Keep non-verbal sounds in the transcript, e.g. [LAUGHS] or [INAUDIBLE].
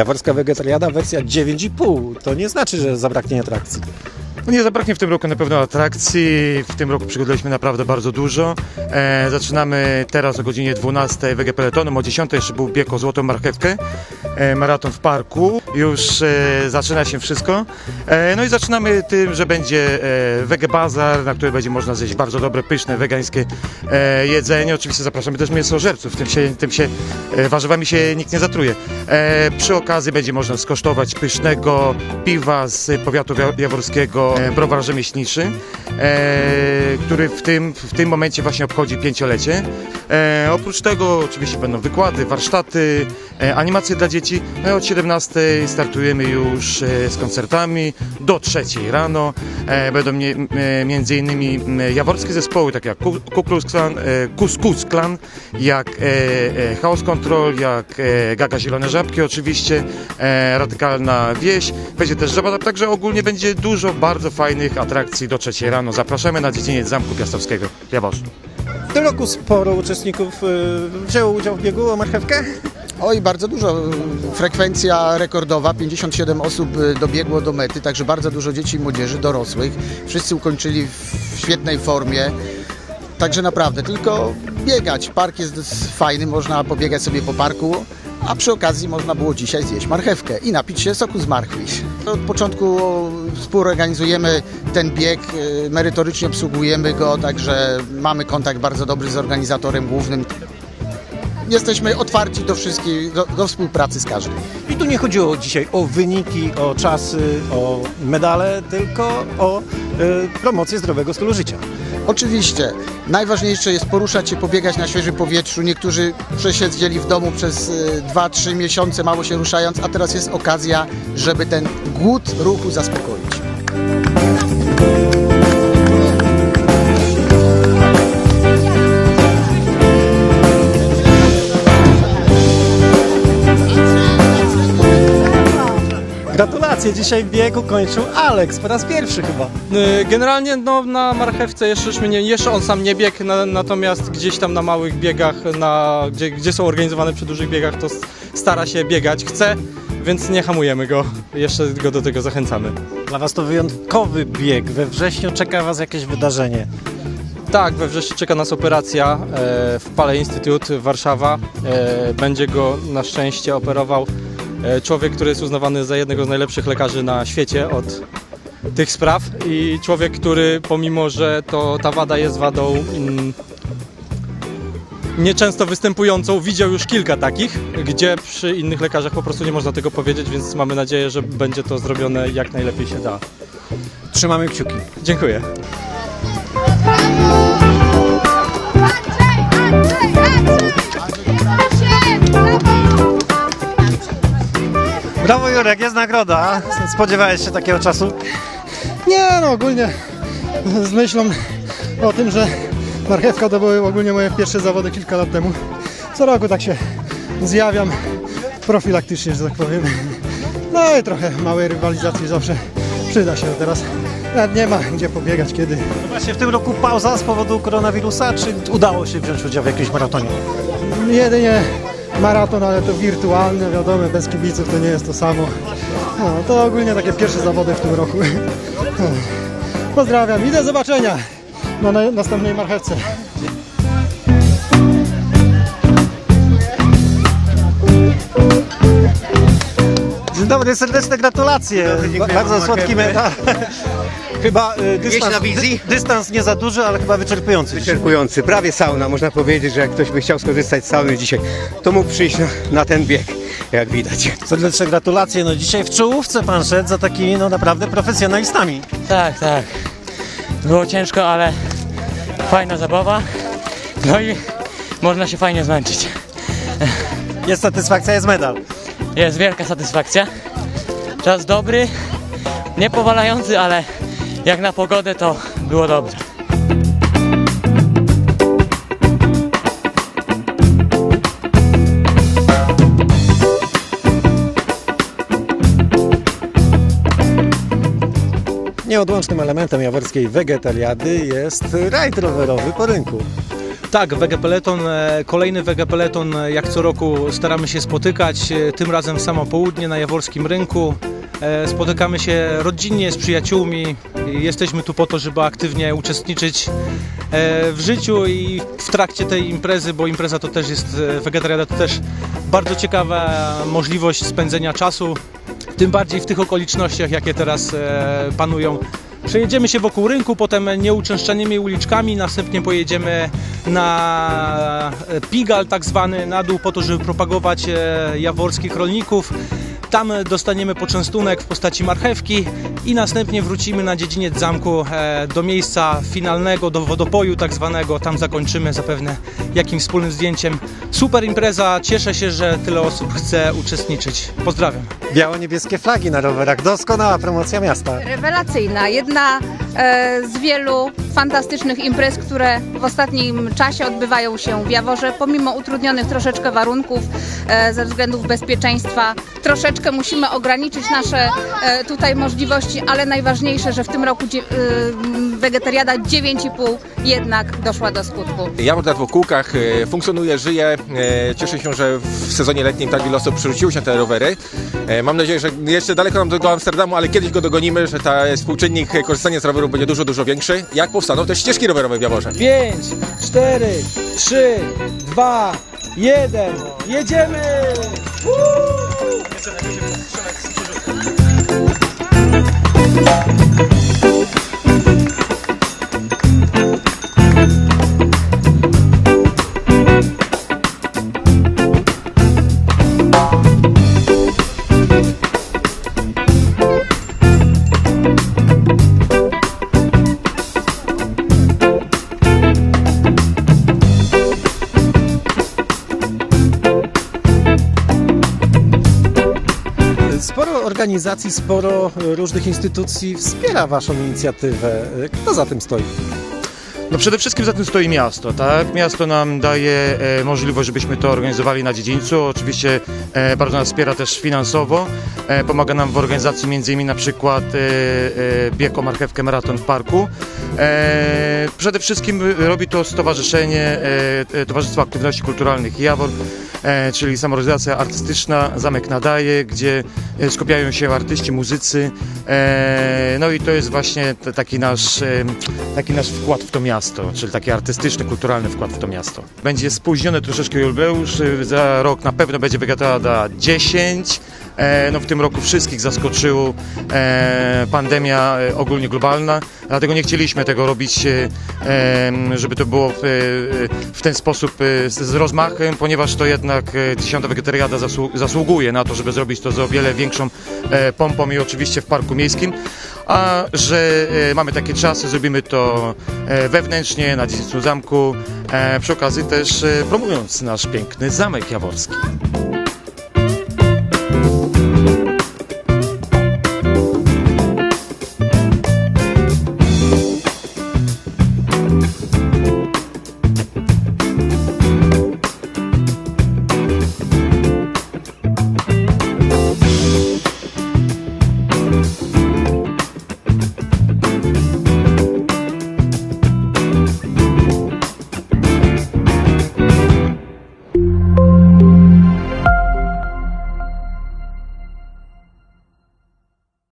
Jaworska Wegetariada wersja 9,5. To nie znaczy, że zabraknie atrakcji. Nie zabraknie w tym roku na pewno atrakcji. W tym roku przygotowaliśmy naprawdę bardzo dużo. E, zaczynamy teraz o godzinie 12 wege peletonem. O 10 jeszcze był bieg o złotą marchewkę. E, maraton w parku. Już e, zaczyna się wszystko. E, no i zaczynamy tym, że będzie e, bazar, na którym będzie można zjeść bardzo dobre, pyszne, wegańskie e, jedzenie. Oczywiście zapraszamy też mięsożerców. Tym się, tym się e, warzywami się nikt nie zatruje. E, przy okazji będzie można skosztować pysznego piwa z powiatu Ja- jaworskiego, e, browar rzemieślniczy, e, który w tym, w tym momencie właśnie obchodzi pięciolecie. E, oprócz tego oczywiście będą wykłady, warsztaty, animacje dla dzieci. No od 17 startujemy już z koncertami do 3 rano. Będą między innymi jaworskie zespoły, takie jak Ku- Klux Klan, Kus Klan, jak Chaos Control, jak Gaga Zielone Żabki oczywiście, Radykalna Wieś. Będzie też żaba, także ogólnie będzie dużo bardzo fajnych atrakcji do 3 rano. Zapraszamy na dziedziniec Zamku Piastowskiego w Jaworzu. W tym roku sporo uczestników y, wzięło udział w biegu o marchewkę. Oj, bardzo dużo. Frekwencja rekordowa, 57 osób y, dobiegło do mety, także bardzo dużo dzieci i młodzieży, dorosłych. Wszyscy ukończyli w świetnej formie. Także naprawdę, tylko biegać. Park jest fajny, można pobiegać sobie po parku, a przy okazji można było dzisiaj zjeść marchewkę i napić się soku z marchwi. Od początku współorganizujemy ten bieg, y, merytorycznie obsługujemy go, także mamy kontakt bardzo dobry z organizatorem głównym. Jesteśmy otwarci do wszystkich, do, do współpracy z każdym. I tu nie chodziło dzisiaj o wyniki, o czasy, o medale, tylko o y, promocję zdrowego stylu życia. Oczywiście, najważniejsze jest poruszać się, pobiegać na świeżym powietrzu. Niektórzy przesiedzieli w domu przez 2-3 miesiące, mało się ruszając, a teraz jest okazja, żeby ten głód ruchu zaspokoić. Gratulacje, dzisiaj bieg ukończył Alex po raz pierwszy chyba. Y, Generalnie no, na marchewce jeszcze, nie, jeszcze on sam nie biegł, na, natomiast gdzieś tam na małych biegach, na, gdzie, gdzie są organizowane przy dużych biegach, to s- stara się biegać, chce, więc nie hamujemy go, jeszcze go do tego zachęcamy. Dla Was to wyjątkowy bieg. We wrześniu czeka Was jakieś wydarzenie. Tak, we wrześniu czeka nas operacja e, w Pale Institute Warszawa. E, będzie go na szczęście operował e, człowiek, który jest uznawany za jednego z najlepszych lekarzy na świecie od tych spraw i człowiek, który pomimo, że to ta wada jest wadą mm, nieczęsto występującą, widział już kilka takich, gdzie przy innych lekarzach po prostu nie można tego powiedzieć, więc mamy nadzieję, że będzie to zrobione jak najlepiej się da. Trzymamy kciuki. Dziękuję. Brawo Jurek, jest nagroda. Spodziewałeś się takiego czasu? Nie, no ogólnie z myślą o tym, że marchewka to były ogólnie moje pierwsze zawody kilka lat temu. Co roku tak się zjawiam profilaktycznie, że tak powiem. No i trochę małej rywalizacji zawsze przyda się teraz. Nawet nie ma gdzie pobiegać kiedy. Właśnie w tym roku pauza z powodu koronawirusa, czy udało się wziąć udział w jakimś maratonie? Jedynie maraton, ale to wirtualny, wiadomo, bez kibiców to nie jest to samo. No, to ogólnie takie pierwsze zawody w tym roku. [LAUGHS] Pozdrawiam i do zobaczenia na na następnej marchewce. Dzień dobry, serdeczne gratulacje. Ba- Bardzo słodki medal. [LAUGHS] Chyba y, dystans, na wizji? dy, dystans nie za duży, ale chyba wyczerpujący. wyczerpujący, prawie sauna. Można powiedzieć, że jak ktoś by chciał skorzystać z sauny dzisiaj, to mógł przyjść na, na ten bieg, jak widać. Serdeczne gratulacje. No dzisiaj w czołówce pan szedł za takimi no naprawdę profesjonalistami. Tak, tak. Było ciężko, ale fajna zabawa. No i można się fajnie zmęczyć. Jest satysfakcja, jest medal. Jest wielka satysfakcja. Czas dobry, nie powalający, ale jak na pogodę to było dobrze. Nieodłącznym elementem jaworskiej wegetariady jest rajd rowerowy po rynku. Tak, Wege Peleton, e, kolejny Wege Peleton, e, jak co roku staramy się spotykać, e, tym razem w samo południe na Jaworskim Rynku. Spotykamy się rodzinnie z przyjaciółmi, jesteśmy tu po to, żeby aktywnie uczestniczyć e, w życiu i w trakcie tej imprezy, bo impreza to też jest, e, wegetariada to też bardzo ciekawa możliwość spędzenia czasu, tym bardziej w tych okolicznościach, jakie teraz e, panują. Przejedziemy się wokół rynku, potem nieuczęszczanymi uliczkami, następnie pojedziemy na Pigal tak zwany, na dół po to, żeby propagować jaworskich rolników. Tam dostaniemy poczęstunek w postaci marchewki i następnie wrócimy na dziedziniec zamku e, do miejsca finalnego, do wodopoju tak zwanego. Tam zakończymy zapewne jakimś wspólnym zdjęciem. Super impreza, cieszę się, że tyle osób chce uczestniczyć. Pozdrawiam. Biało-niebieskie flagi na rowerach, doskonała promocja miasta. Rewelacyjna, jedna e, z wielu fantastycznych imprez, które w ostatnim czasie odbywają się w Jaworze, pomimo utrudnionych troszeczkę warunków e, ze względów bezpieczeństwa. Troszeczkę musimy ograniczyć nasze e, tutaj możliwości, ale najważniejsze, że w tym roku dzie- e, wegetariada 9,5 jednak doszła do skutku. Jawor na dwóch kółkach e, funkcjonuje, żyje. E, Cieszę się, że w sezonie letnim tak wiele osób przerzuciło się na te rowery. E, Mam nadzieję, że jeszcze daleko nam do Amsterdamu, ale kiedyś go dogonimy, że ta współczynnik e, korzystania z rowerów będzie dużo, dużo większy. Jak powstaną też ścieżki rowerowe w Jaworze? 5, 4, 3, 2, 1, jedziemy! Sporo organizacji, sporo różnych instytucji wspiera Waszą inicjatywę. Kto za tym stoi? No przede wszystkim za tym stoi miasto, tak? Miasto nam daje e, możliwość, żebyśmy to organizowali na dziedzińcu. Oczywiście e, bardzo nas wspiera też finansowo. E, pomaga nam w organizacji między innymi na przykład e, e, marchewkę maraton w parku. E, przede wszystkim robi to Stowarzyszenie e, e, Towarzystwo Aktywności Kulturalnych Jawor, czyli samorealizacja artystyczna Zamek Nadaje, gdzie e, skupiają się artyści, muzycy. E, no i to jest właśnie taki nasz, e, taki nasz wkład w to miasto, czyli taki artystyczny, kulturalny wkład w to miasto. Będzie spóźniony troszeczkę jubileusz, e, za rok na pewno będzie Wegetada 10. E, No w tym roku wszystkich zaskoczył e, pandemia e, ogólnie globalna, dlatego nie chcieliśmy tego robić, żeby to było w, ten sposób z, rozmachem, ponieważ to jednak e, 10. Wegetariada zasłu- zasługuje na to, żeby zrobić to z o wiele większą pompą i oczywiście w Parku Miejskim. A że e, mamy takie czasy, zrobimy to e, wewnętrznie na dziedzińcu zamku, e, przy okazji też e, promując nasz piękny zamek jaworski.